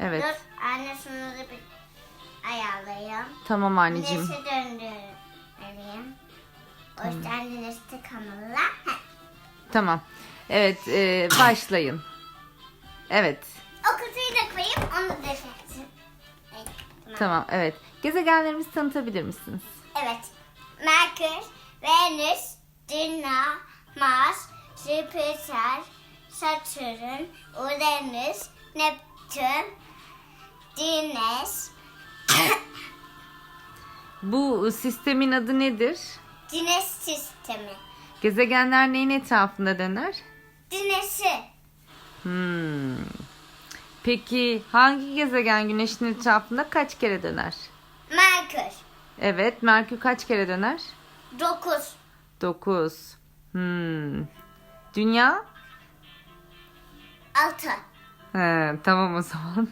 Evet. Dur anne da bir ayarlayayım. Tamam anneciğim. Güneşe döndürmeliyim. O yüzden güneş tıkamalı. Heh. Tamam. Evet e, başlayın. Evet. O kutuyu da koyayım onu da. Evet. Tamam evet. Gezegenlerimizi tanıtabilir misiniz? Evet. Merkür, Venüs, Dünya, Mars, Jüpiter, Satürn, Uranüs, Neptün, Güneş, Bu sistemin adı nedir? Güneş sistemi. Gezegenler neyin etrafında döner? Güneşi. Hmm. Peki hangi gezegen güneşin etrafında kaç kere döner? Merkür. Evet, Merkür kaç kere döner? 9. 9. Hmm. Dünya? 6. He, tamam o zaman.